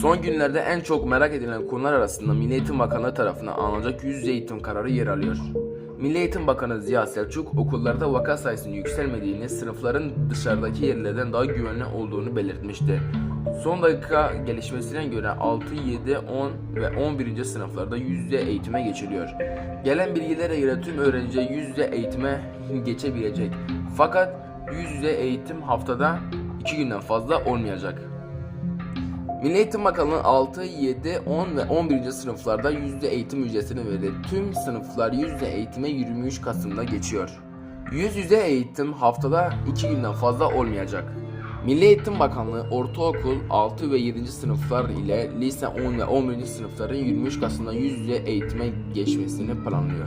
Son günlerde en çok merak edilen konular arasında Milli Eğitim Bakanlığı tarafından alınacak yüz yüze eğitim kararı yer alıyor. Milli Eğitim Bakanı Ziya Selçuk okullarda vaka sayısının yükselmediğini, sınıfların dışarıdaki yerlerden daha güvenli olduğunu belirtmişti. Son dakika gelişmesine göre 6, 7, 10 ve 11. sınıflarda yüz yüze eğitime geçiliyor. Gelen bilgilere göre tüm öğrenci yüz yüze eğitime geçebilecek. Fakat yüz yüze eğitim haftada 2 günden fazla olmayacak. Milli Eğitim Bakanlığı 6, 7, 10 ve 11. sınıflarda yüzde eğitim ücretini verdi. Tüm sınıflar yüzde eğitime 23 Kasım'da geçiyor. Yüz yüze eğitim haftada 2 günden fazla olmayacak. Milli Eğitim Bakanlığı ortaokul 6 ve 7. sınıflar ile lise 10 ve 11. sınıfların 23 Kasım'da yüz yüze eğitime geçmesini planlıyor.